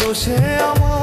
দোষে আমার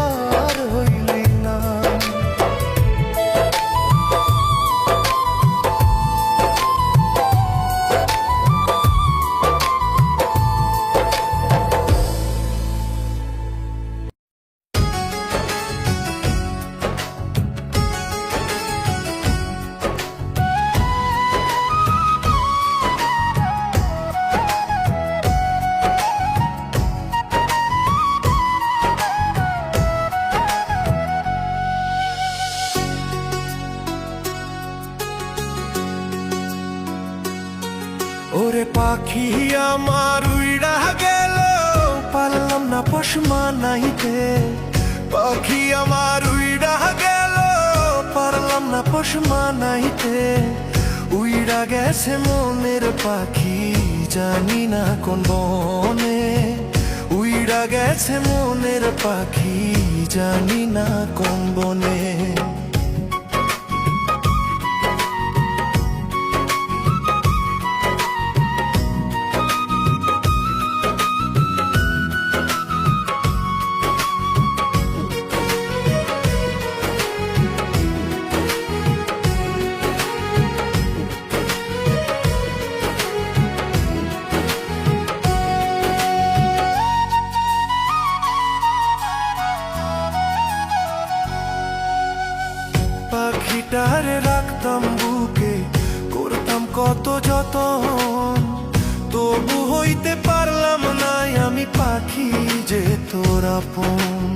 পশমা নাইতে পাখি আমার উইড়া গেল, পারলাম না পশমা নাইতে উইড়া গেছে মনের পাখি, জানি না কোন বনে। উইড়া গেছে মনের পাখি, জানি না কোন বনে। পাখিটারে রাখতাম বুকে, করতাম কত যতন। তবু হইতে পারলাম না আমি পাখি যে তোর আপন।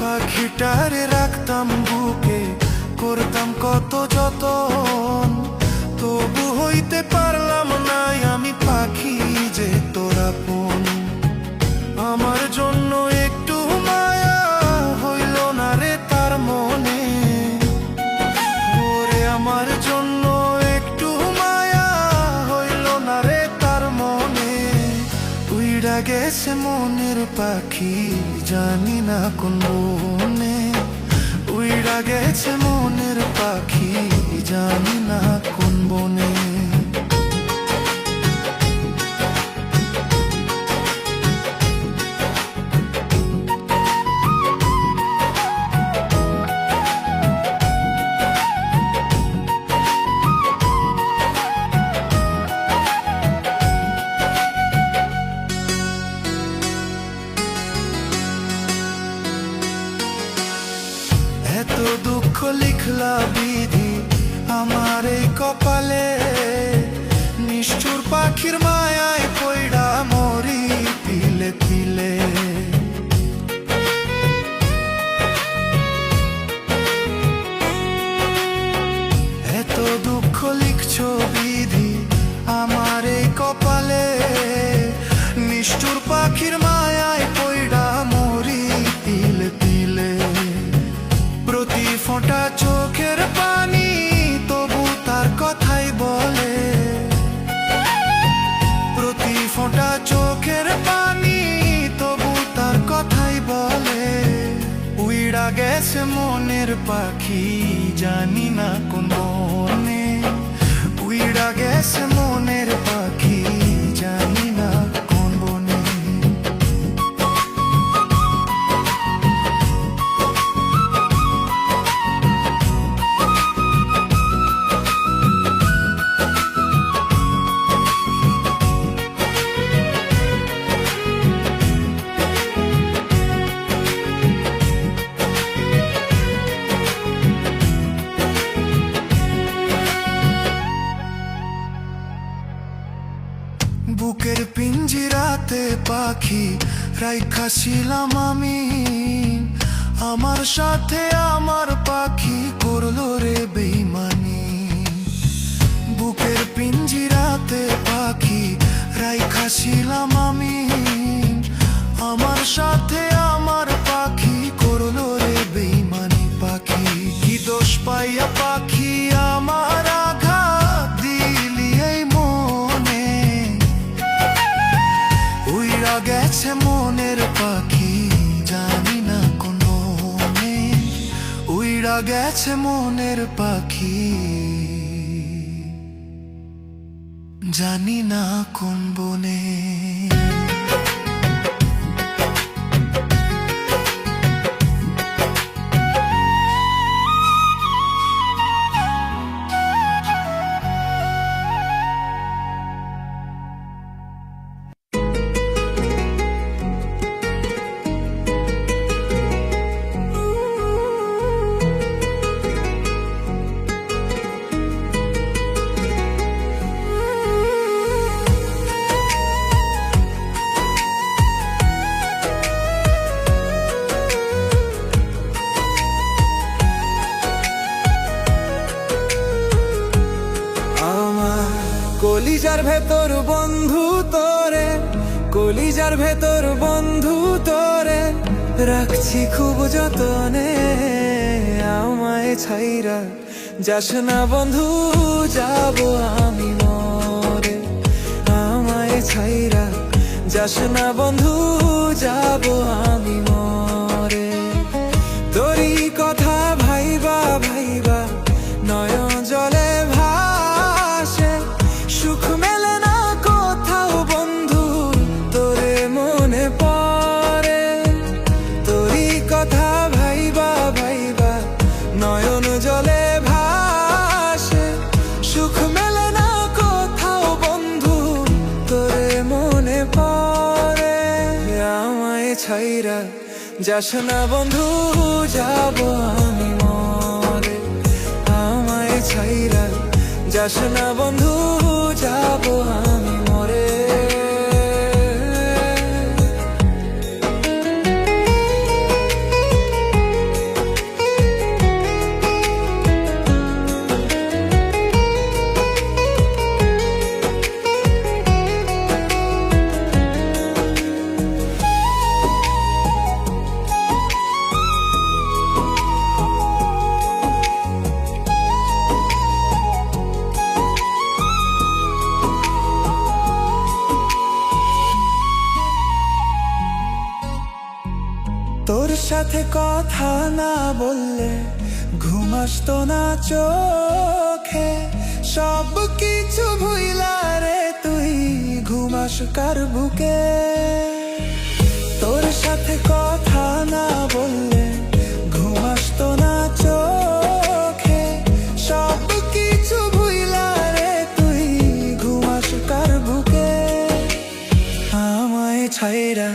পাখিটারে রাখতাম বুকে, করতাম কত যতন। তবু হইতে পারলাম না আমি পাখি যে তোর আপন। জানি না কোন মনে। উইড়া গেছে মনের পাখি জানি না কোন বনে। গেছে মনের পাখি জানি না কোন মনে উইড়া গেছে মনের রাইখাছিলাম আমি। আমার সাথে আমার পাখি করল রে বেইমানি। বুকের পিঞ্জিরাতে পাখি রাইখাছিলাম আমি। আমার সাথে আমার পাখি করল রে বেইমানি পাখি। কি দোষ পাইয়া পাখি আমার? উইরা গেছে মনের পাখি। জানি না কোন বনে। ভেতর বন্ধু তোরে, কলিজার ভেতর বন্ধু তোরে, রাখছি খুব যতনে আমায় ছাইরা। যাস না বন্ধু, যাব আমি মরে, আমায় ছাইরা। যাস না বন্ধু, যাব আমি যাস না বন্ধু যাব আমি মরে। আমায় ছাইরা যাস না বন্ধু যাব আমি সাথে কথা না বললে ঘুম আসতো না চোখে। সব কিছু ভুইলা রে তুই ঘুমাস কার বুকে? তোর সাথে কথা না বললে ঘুম আসতো না চোখে। সব কিছু ভুইলা রে তুই ঘুমাস কার বুকে? আমায় ছাইরা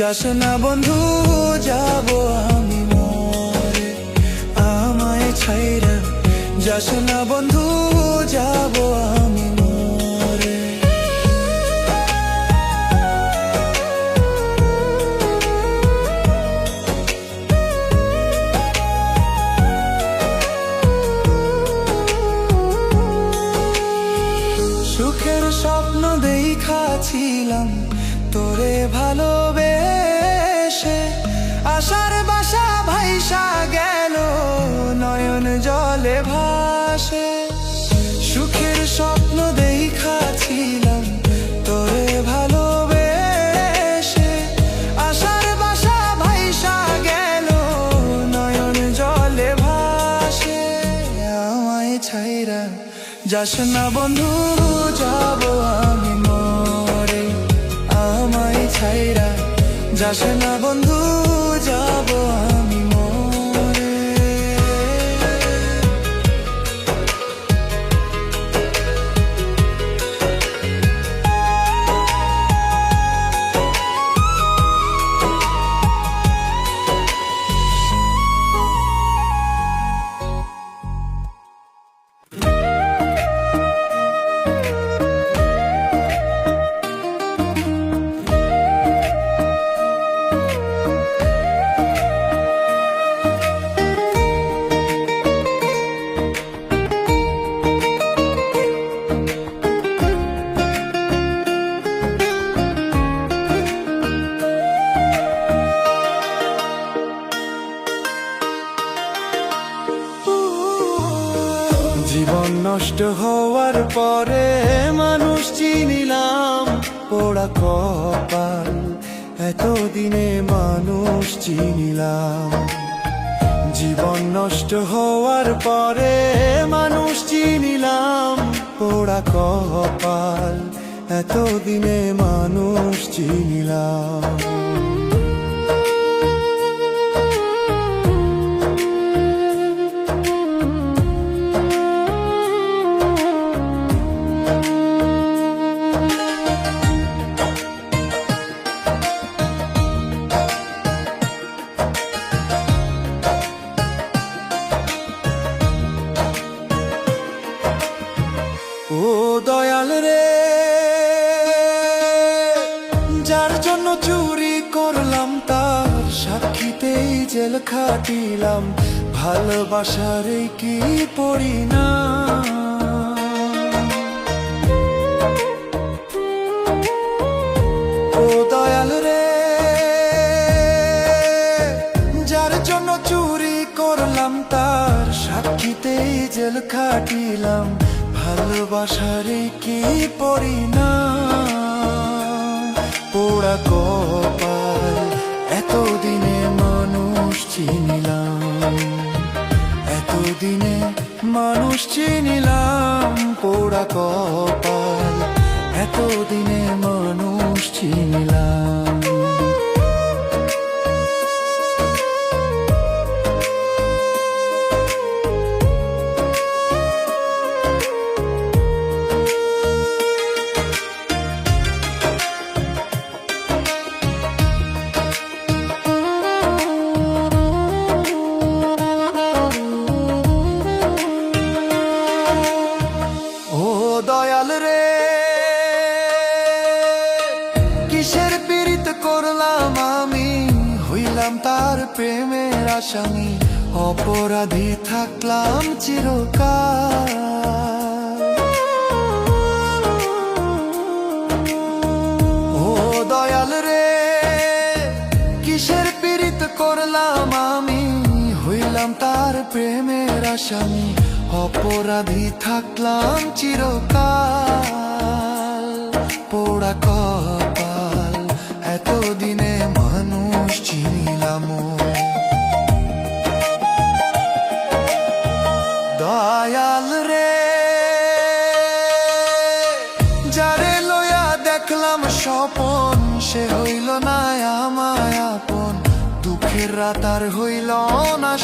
যাস না বন্ধু যাব আমি মরে। আমায় ছাইরা যাস না বন্ধু যাব না বন্ধু যাব আমি মরে। আমায় ছাইরা যাস না বন্ধু যাব নষ্ট হওয়ার পরে মানুষ চিনিলাম পোড়া কপাল। এতদিনে মানুষ চিনিলাম। জীবন নষ্ট হওয়ার পরে মানুষ চিনিলাম পোড়া কপাল। এতদিনে মানুষ চিনিলাম। দেখা ভালোবাসার কি পরিণাম? না যার জন্য চুরি করলাম, তার জেল খাটিলাম, ভালোবাসার কি পরিণাম? পোড়া কপা চিনিলাম। এতদিনে মানুষ চিনিলাম পোড়া কপাল। এতদিনে মানুষ চিনিলাম। মরলাম আমি হইলাম তার প্রেমের আসামি। অপরাধী থাকলাম চিরকাল। পোড়া কর on, I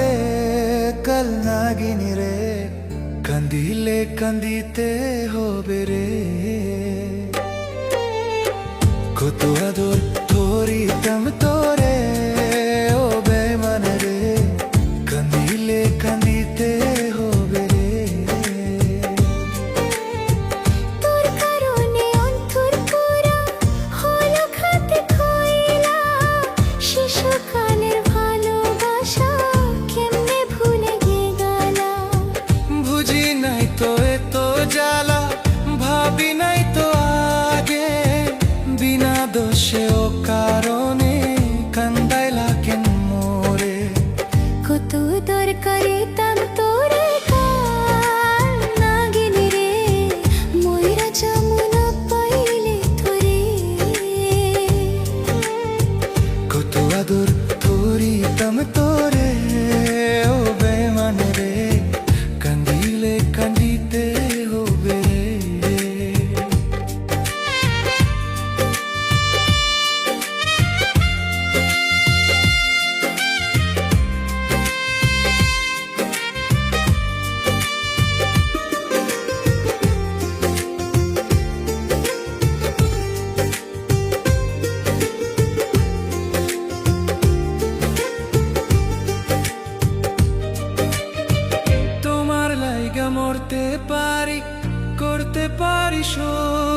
ಕಂದಿತೆ ಕಲ್ನಾಗಿನಿರೆ ಕಂದಿಲೆ ಕಂದಿತೆ ಹೋಬೆರೆ ಕೊತು ಅದು ತೋರಿ ತಮ್ಮ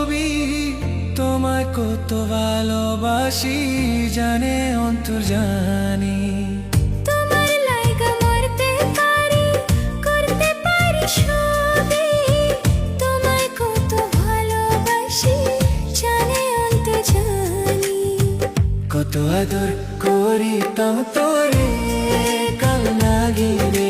ছবি তোমায় কত ভালোবাসি জানে অন্তর জানি। কত ভালোবাসি জানে অন্ত জানি। কত আদর করিতাম তোরে কাল লাগিরে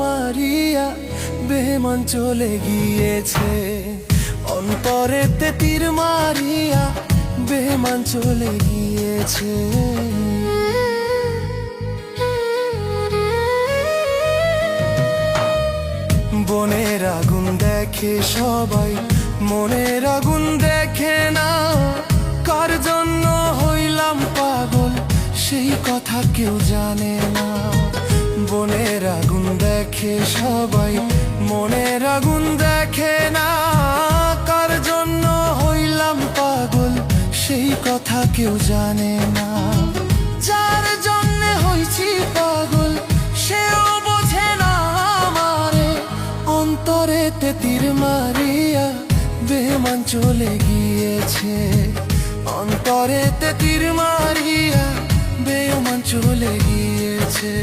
মারিয়া বেমান চলে গিয়েছে। অন্তরে তীর মারিয়া বেমান চলে গিয়েছে। বনের আগুন দেখে সবাই, মনের আগুন দেখে না। কার জন্য হইলাম পাগল, সেই কথা কেউ জানে না। বনের আগুন দেখে সবাই, মনের আগুন দেখে না। কার জন্য হইলাম পাগল, সেই কথা কেউ জানে না। যার জন্য হইছি পাগল, সেও বোঝে না আমারে। অন্তরে তীর মারিয়া বেমান চলে গিয়েছে। অন্তরে তীর মারিয়া বেমান চলে গিয়েছে।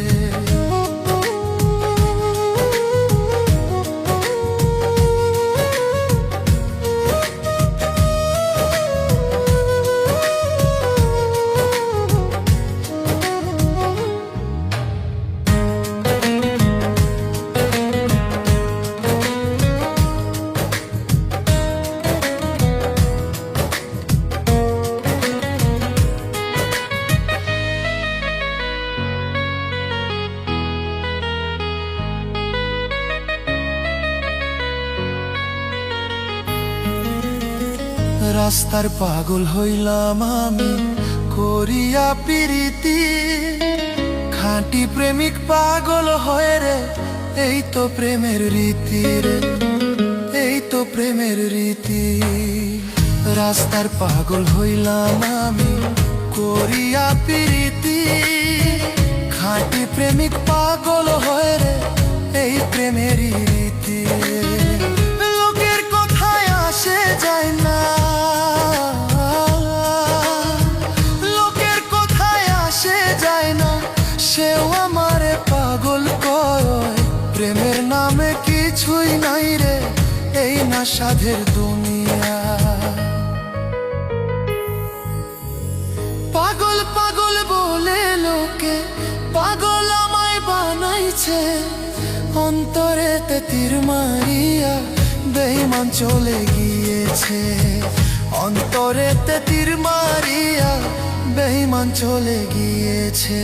রাস্তার পাগল হইলাম আমি, করিয়া প্রীতি। খাঁটি প্রেমিক পাগল হয়ে রে, এই তো প্রেমের রীতি রে, এই তো প্রেমের রীতি। রাস্তার পাগল হইলাম আমি, করিয়া প্রীতি। খাঁটি প্রেমিক পাগল হয় রে, এই প্রেমের রীতি। লোকের কথায় আসে যায় না। না সাধের দুনিয়া। পাগল পাগল বলে লোকে পাগল আমায় বানাইছে। অন্তরে তীর মারিয়া বেইমান চলে গিয়েছে। অন্তরেতে তীর মারিয়া বেইমান চলে গিয়েছে।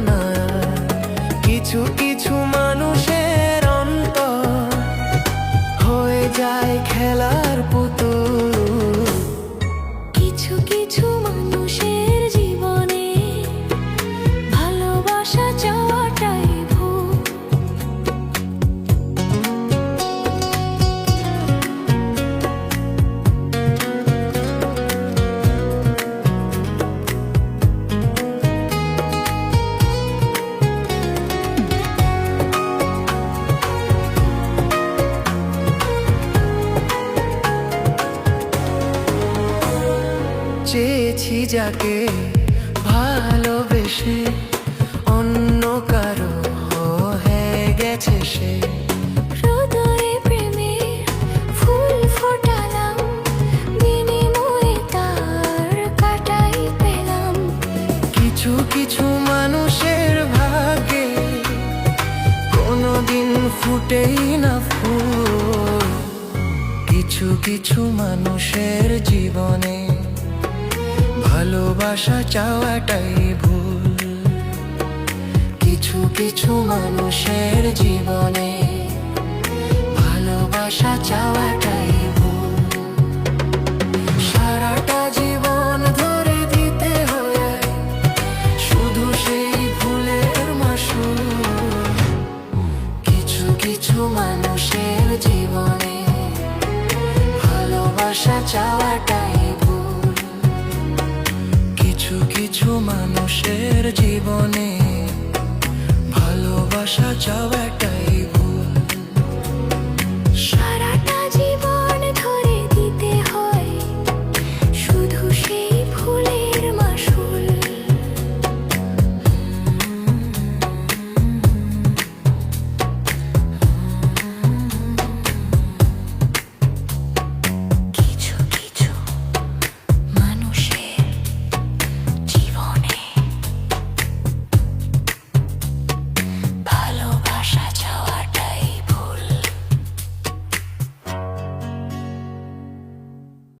না কিছু কিছু কাটাই পেলাম। কিছু কিছু মানুষের ভাগে কোনোদিন ফুটেই না ফুল। কিছু কিছু মানুষের জীবনে ভালোবাসা চাওয়াটাই কিছু কিছু মানুষের জীবনে ভালোবাসা চাওয়াটাই সারাটা জীবন ধরে শুধু সেই কিছু কিছু মানুষের জীবনে ভালোবাসা চাওয়াটাই কিছু কিছু মানুষের জীবনে ভালোবাসা চাওয়াটাই